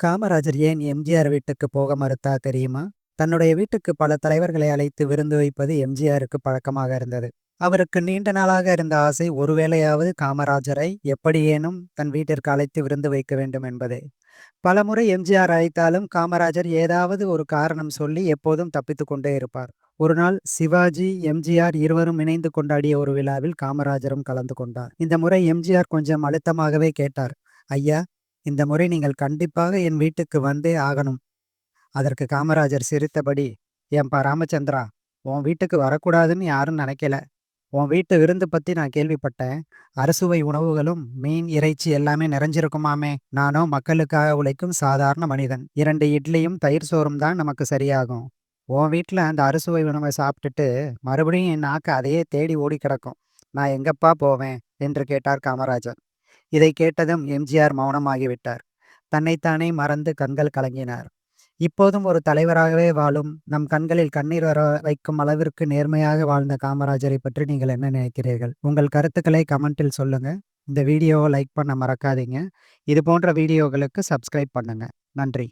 காமராஜர் ஏன் எம்ஜிஆர் வீட்டுக்கு போக மறுத்தா தெரியுமா? தன்னுடைய வீட்டுக்கு பல தலைவர்களை அழைத்து விருந்து வைப்பது எம்ஜிஆருக்கு பழக்கமாக இருந்தது. அவருக்கு நீண்ட நாளாக இருந்த ஆசை ஒருவேளையாவது காமராஜரை எப்படியேனும் தன் வீட்டிற்கு அழைத்து விருந்து வைக்க வேண்டும் என்பதே. பலமுறை எம்ஜிஆர் அழைத்தாலும் காமராஜர் ஏதாவது ஒரு காரணம் சொல்லி எப்போதும் தப்பித்து கொண்டே இருப்பார். ஒருநாள் சிவாஜி, எம்ஜிஆர் இருவரும் இணைந்து கொண்டாடிய ஒரு விழாவில் காமராஜரும் கலந்து கொண்டார். இந்த முறை எம்ஜிஆர் கொஞ்சம் அழுத்தமாகவே கேட்டார். ஐயா! இந்த முறை நீங்கள் கண்டிப்பாக என் வீட்டுக்கு வந்தே ஆகணும். அதற்கு காமராஜர் சிரித்தபடி, ஏன்பா ராமச்சந்திரா, உன் வீட்டுக்கு வரக்கூடாதுன்னு யாரும் நினைக்கல. உன் வீட்டு விருந்து பற்றி நான் கேள்விப்பட்டேன். அறுசுவை உணவுகளும், மீன், இறைச்சி எல்லாமே நிறைஞ்சிருக்குமாமே. நானோ மக்களுக்காக உழைக்கும் சாதாரண மனிதன். இரண்டு இட்லியும் தயிர் சோறும் தான் நமக்கு சரியாகும். உன் வீட்டில் அந்த அறுசுவை உணவை சாப்பிட்டுட்டு மறுபடியும் என் நாக்கு அதையே தேடி ஓடி கிடக்கும். நான் எங்கப்பா போவேன்? என்று கேட்டார் காமராஜர். இதை கேட்டதும் எம்ஜிஆர் மௌனமாகிவிட்டார். தன்னைத்தானே மறந்து கண்கள் கலங்கினார். இப்போதும் ஒரு தலைவராகவே வாழும் நம் கண்களில் கண்ணீர் வர வைக்கும் அளவிற்கு நேர்மையாக வாழ்ந்த காமராஜரை பற்றி நீங்கள் என்ன நினைக்கிறீர்கள்? உங்கள் கருத்துக்களை கமெண்டில் சொல்லுங்க. இந்த வீடியோவை லைக் பண்ண மறக்காதீங்க. இது போன்ற வீடியோகளுக்கு சப்ஸ்கிரைப் பண்ணுங்க. நன்றி.